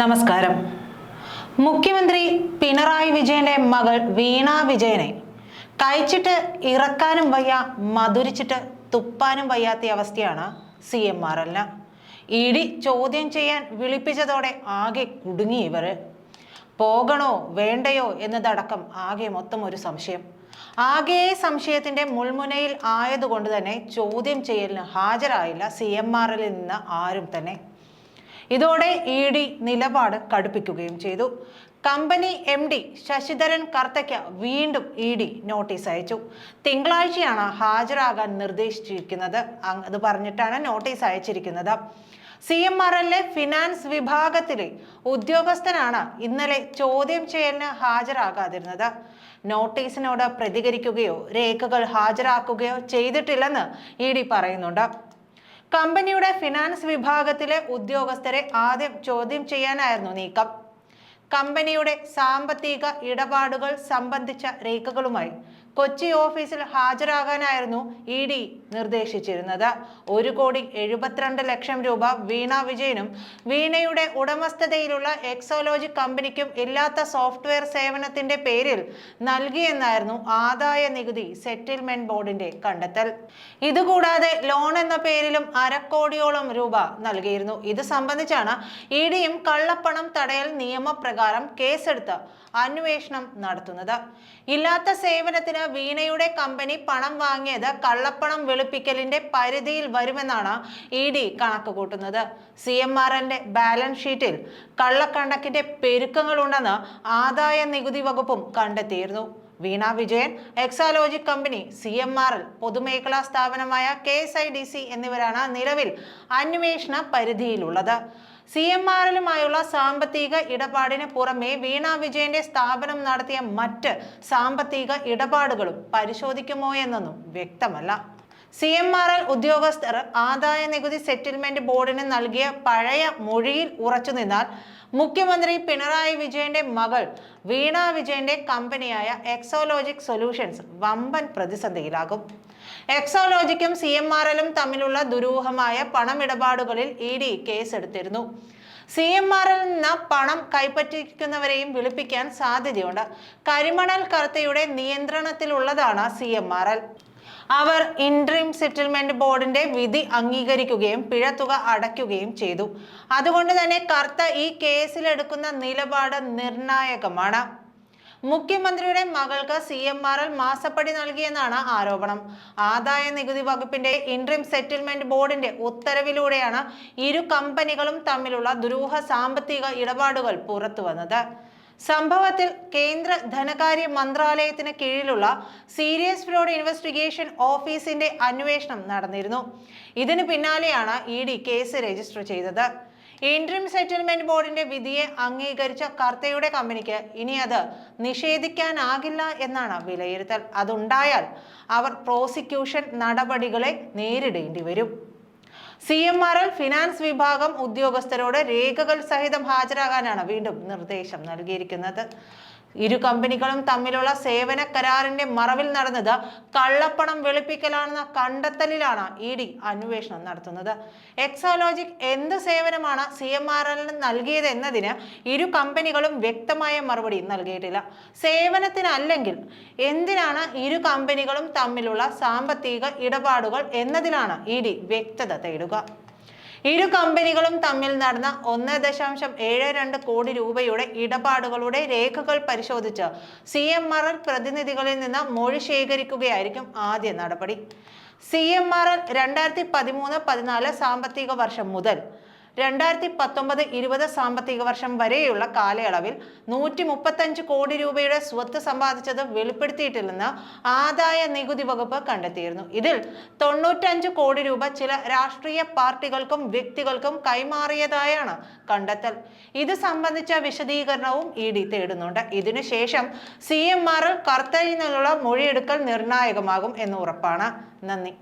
നമസ്കാരം. മുഖ്യമന്ത്രി പിണറായി വിജയന്റെ മകൾ വീണ വിജയനെ കഴിച്ചിട്ട് ഇറക്കാനും വയ്യ മധുരിച്ചിട്ട് തുപ്പാനും വയ്യാത്ത അവസ്ഥയാണ് C M R L E D ചോദ്യം ചെയ്യാൻ വിളിപ്പിച്ചതോടെ ആകെ കുടുങ്ങി ഇവർ പോകണോ വേണ്ടയോ എന്നതടക്കം ആകെ മൊത്തം ഒരു സംശയം. ആകെ സംശയത്തിന്റെ മുൾമുനയിൽ ആയതുകൊണ്ട് തന്നെ ചോദ്യം ചെയ്യലിന് ഹാജരായില്ല സി എം ആറിൽ നിന്ന് ആരും തന്നെ. ഇതോടെ ഇ ഡി നിലപാട് കടുപ്പിക്കുകയും ചെയ്തു. കമ്പനി എം ഡി ശശിധരൻ കർത്തയ്ക്ക് വീണ്ടും ഇ ഡി നോട്ടീസ് അയച്ചു. തിങ്കളാഴ്ചയാണ് ഹാജരാകാൻ നിർദ്ദേശിച്ചിരിക്കുന്നത്. അത് പറഞ്ഞിട്ടാണ് നോട്ടീസ് അയച്ചിരിക്കുന്നത്. C M R L finance വിഭാഗത്തിലെ ഉദ്യോഗസ്ഥനാണ് ഇന്നലെ ചോദ്യം ചെയ്യലിന് ഹാജരാകാതിരുന്നത്. നോട്ടീസിനോട് പ്രതികരിക്കുകയോ രേഖകൾ ഹാജരാക്കുകയോ ചെയ്തിട്ടില്ലെന്ന് ഇ ഡി പറയുന്നുണ്ട്. കമ്പനിയുടെ ഫിനാൻസ് വിഭാഗത്തിലെ ഉദ്യോഗസ്ഥരെ ആദ്യം ചോദ്യം ചെയ്യാനായിരുന്നു നീക്കം. കമ്പനിയുടെ സാമ്പത്തിക ഇടപാടുകൾ സംബന്ധിച്ച രേഖകളുമായി കൊച്ചി ഓഫീസിൽ ഹാജരാകാനായിരുന്നു ഇ ഡി നിർദ്ദേശിച്ചിരുന്നത്. ഒരു കോടി എഴുപത്തിരണ്ട് ലക്ഷം രൂപ വീണ വിജയനും വീണയുടെ ഉടമസ്ഥതയിലുള്ള എക്സോലോജി കമ്പനിക്കും ഇല്ലാത്ത സോഫ്റ്റ്വെയർ സേവനത്തിന്റെ പേരിൽ നൽകിയെന്നായിരുന്നു ആദായ നികുതി സെറ്റിൽമെന്റ് ബോർഡിന്റെ കണ്ടെത്തൽ. ഇതുകൂടാതെ ലോൺ എന്ന പേരിലും അരക്കോടിയോളം രൂപ നൽകിയിരുന്നു. ഇത് സംബന്ധിച്ചാണ് ഇ ഡിയും കള്ളപ്പണം തടയൽ നിയമപ്രകാരം കേസെടുത്ത് അന്വേഷണം നടത്തുന്നത്. ഇല്ലാത്ത സേവനത്തിന് വീണയുടെ കമ്പനി പണം വാങ്ങിയത് കള്ളപ്പണം വെളുപ്പിക്കലിന്റെ പരിധിയിൽ വരുമെന്നാണ് ഇ ഡി കണക്ക് കൂട്ടുന്നത് സി എം ആർ എല്ലിന്റെ ബാലൻസ് ഷീറ്റിൽ കള്ളക്കണക്കിന്റെ പെരുക്കങ്ങളുണ്ടെന്ന് ആദായ നികുതി വകുപ്പും കണ്ടെത്തിയിരുന്നു. Veena Vijayan Exalogic company C M R L പൊതുമേഖലാ സ്ഥാപനമായ K S I D C എന്നിവരാണ് നിലവിൽ അന്വേഷണ പരിധിയിലുള്ളത്. സി എം ആർ എല്ലുമായുള്ള സാമ്പത്തിക ഇടപാടിന് പുറമെ വീണ വിജയന്റെ സ്ഥാപനം നടത്തിയ മറ്റ് സാമ്പത്തിക ഇടപാടുകളും പരിശോധിക്കുമോ എന്നൊന്നും വ്യക്തമല്ല. സി എം ആർ എൽ ഉദ്യോഗസ്ഥർ ആദായ നികുതി സെറ്റിൽമെന്റ് ബോർഡിന് നൽകിയ പഴയ മൊഴിയിൽ ഉറച്ചു നിന്നാൽ മുഖ്യമന്ത്രി പിണറായി വിജയന്റെ മകൾ വീണ വിജയന്റെ കമ്പനിയായ എക്സോലോജിക് സൊല്യൂഷൻസ് വമ്പൻ പ്രതിസന്ധിയിലാകും. എക്സോലോജിക്കും സി എം ആർ എല്ലും തമ്മിലുള്ള ദുരൂഹമായ പണമിടപാടുകളിൽ ഇ ഡി കേസെടുത്തിരുന്നു. സി എം ആർ എൽ നിന്ന് പണം കൈപ്പറ്റിക്കുന്നവരെയും വിളിപ്പിക്കാൻ സാധ്യതയുണ്ട്. കരിമണൽ കർത്തയുടെ നിയന്ത്രണത്തിലുള്ളതാണ് സി എം ആർ എൽ. അവർ ഇൻട്രീം സെറ്റിൽമെന്റ് ബോർഡിന്റെ വിധി അംഗീകരിക്കുകയും പിഴ തുക അടയ്ക്കുകയും ചെയ്തു. അതുകൊണ്ട് തന്നെ കർത്ത ഈ കേസിലെടുക്കുന്ന നിലപാട് നിർണായകമാണ്. മുഖ്യമന്ത്രിയുടെ മകൾക്ക് സി എം ആർ എൽ മാസപ്പടി നൽകിയെന്നാണ് ആരോപണം. ആദായ നികുതി വകുപ്പിന്റെ ഇൻട്രീം സെറ്റിൽമെന്റ് ബോർഡിന്റെ ഉത്തരവിലൂടെയാണ് ഇരു കമ്പനികളും തമ്മിലുള്ള ദുരൂഹ സാമ്പത്തിക ഇടപാടുകൾ പുറത്തുവന്നത്. സംഭവത്തിൽ കേന്ദ്ര ധനകാര്യ മന്ത്രാലയത്തിന് കീഴിലുള്ള സീരിയസ് ഫ്രോഡ് ഇൻവെസ്റ്റിഗേഷൻ ഓഫീസിന്റെ അന്വേഷണം നടന്നിരുന്നു. ഇതിന് പിന്നാലെയാണ് ഇ ഡി കേസ് രജിസ്റ്റർ ചെയ്തത്. ഇൻട്രീം സെറ്റിൽമെന്റ് ബോർഡിന്റെ വിധിയെ അംഗീകരിച്ച കർത്തയുടെ കമ്പനിക്ക് ഇനി അത് നിഷേധിക്കാനാകില്ല എന്നാണ് വിലയിരുത്തൽ. അതുണ്ടായാൽ അവർ പ്രോസിക്യൂഷൻ നടപടികളെ നേരിടേണ്ടി വരും. C M R L finance വിഭാഗം ഉദ്യോഗസ്ഥരോട് രേഖകൾ സഹിതം ഹാജരാകാനാണ് വീണ്ടും നിർദ്ദേശം നൽകിയിരിക്കുന്നത്. ഇരു കമ്പനികളും തമ്മിലുള്ള സേവന കരാറിന്റെ മറവിൽ നടന്നത് കള്ളപ്പണം വെളുപ്പിക്കലാണെന്ന കണ്ടെത്തലിലാണ് ഇ ഡി അന്വേഷണം നടത്തുന്നത്. എക്സോലോജിക് എന്ത് സേവനമാണ് സി എം ആർ എല്ലിന് നൽകിയത് എന്നതിന് ഇരു കമ്പനികളും വ്യക്തമായ മറുപടി നൽകിയിട്ടില്ല. സേവനത്തിനല്ലെങ്കിൽ എന്തിനാണ് ഇരു കമ്പനികളും തമ്മിലുള്ള സാമ്പത്തിക ഇടപാടുകൾ എന്നതിലാണ് ഇ ഡി വ്യക്തത തേടുക. ഇരു കമ്പനികളും തമ്മിൽ നടന്ന ഒന്ന് ദശാംശം ഏഴ് രണ്ട് കോടി രൂപയുടെ ഇടപാടുകളുടെ രേഖകൾ പരിശോധിച്ച് സി എം ആർ എൽ പ്രതിനിധികളിൽ നിന്ന് മൊഴി ശേഖരിക്കുകയായിരിക്കും ആദ്യ നടപടി. സി എം ആർ എൽ രണ്ടായിരത്തി പതിമൂന്ന് പതിനാല് സാമ്പത്തിക വർഷം മുതൽ രണ്ടായിരത്തി പത്തൊമ്പത് ഇരുപത് സാമ്പത്തിക വർഷം വരെയുള്ള കാലയളവിൽ നൂറ്റി മുപ്പത്തഞ്ച് കോടി രൂപയുടെ സ്വത്ത് സമ്പാദിച്ചത് വെളിപ്പെടുത്തിയിട്ടില്ലെന്ന് ആദായ നികുതി വകുപ്പ് കണ്ടെത്തിയിരുന്നു. ഇതിൽ തൊണ്ണൂറ്റഞ്ച് കോടി രൂപ ചില രാഷ്ട്രീയ പാർട്ടികൾക്കും വ്യക്തികൾക്കും കൈമാറിയതായാണ് കണ്ടെത്തൽ. ഇത് സംബന്ധിച്ച വിശദീകരണവും ഇ ഡി തേടുന്നുണ്ട്. ഇതിനുശേഷം സി എം ആറിൽ കർത്തയിൽ നിന്നുള്ള മൊഴിയെടുക്കൽ നിർണായകമാകും എന്ന് ഉറപ്പാണ്. നന്ദി.